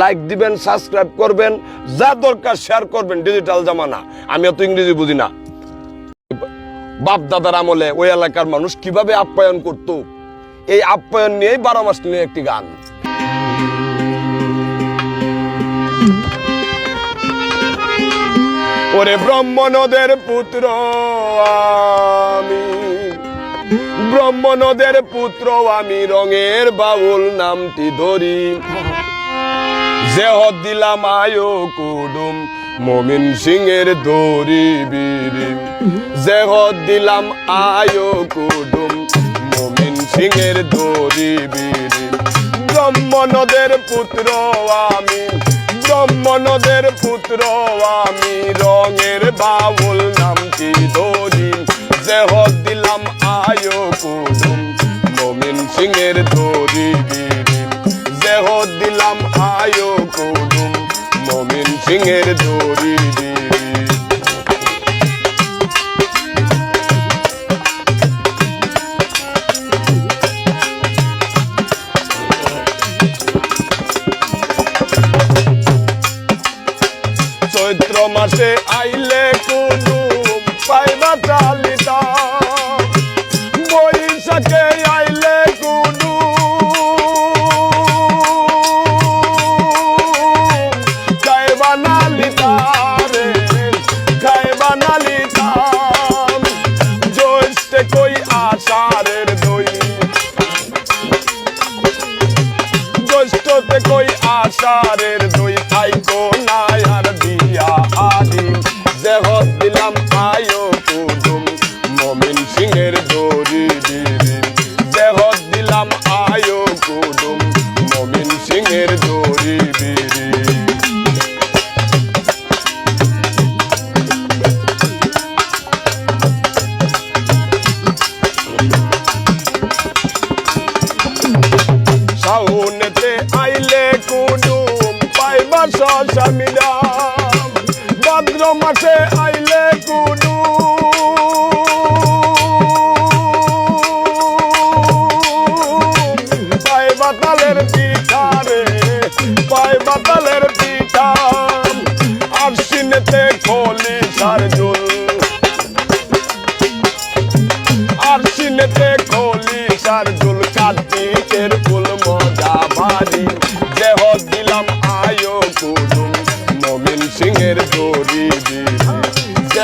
Like দিবেন subscribe করবেন, যা দরকার শেয়ার করবেন ডিজিটাল জামানা। আমি অত ইংরেজি বুঝি না। বাপ দাদার আমলে ওই এলাকার মানুষ কীভাবে আপ্যায়ন করত? এই আপ্যায়ন নিয়েই বারো মাস নিয়ে একটি গান। ওরে ব্রহ্মনদের পুত্র, আমি। ব্রহ্মনদের পুত্র, আমি রঙের বাউল নামটি ধরি। জেহত দিলাম আয়ো কুডুম, মমিন সিংয়ের দড়ি বিরি জেহত দিলাম আয়ো কুডুম, মমিন সিংয়ের দড়ি বিরি ব্রহ্মনদের পুত্র আমি ব্রহ্মনদের পুত্র আমি, রঙের বাউল নামটি ধরি। জেহত দিলাম আয়ো কুডুম, মমিন সিংয়ের দড়ি আয়ো কুডুম মমিন সিংহের দড়ি চৈত্র মাসে আইলে কুডুম পাইবা চালিতা জ্যৈষ্ঠতে কই আশারের দুই খাইকো নাই আর দিয়া আদি জেহত দিলাম আয়ো কুদুম মমিন সিংহের দরি দিদি জেহত দিলাম আয়ো কুদুম মমিন সিংহের দরি দিদি পাইবা সসামিলাম ভাদ্র মাসে আইলে কুডুম পাইবা তালের পিঠা রে পাইবা তালের পিঠা। আর সিনেতে খলি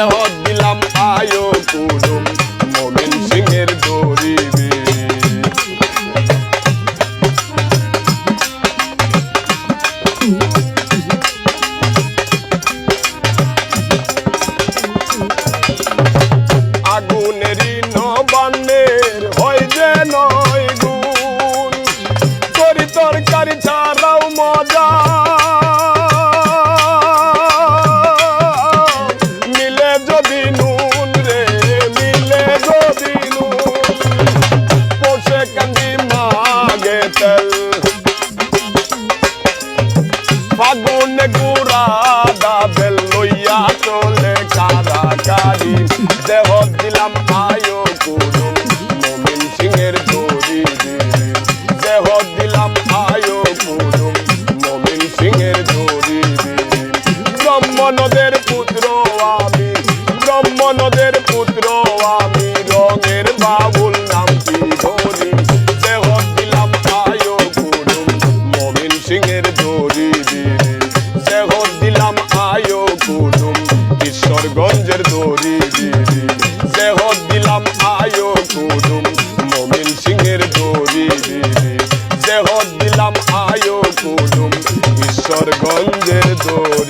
দেহ দিলাম আয়ো কুদুম ঈশ্বরগঞ্জের দৌড়।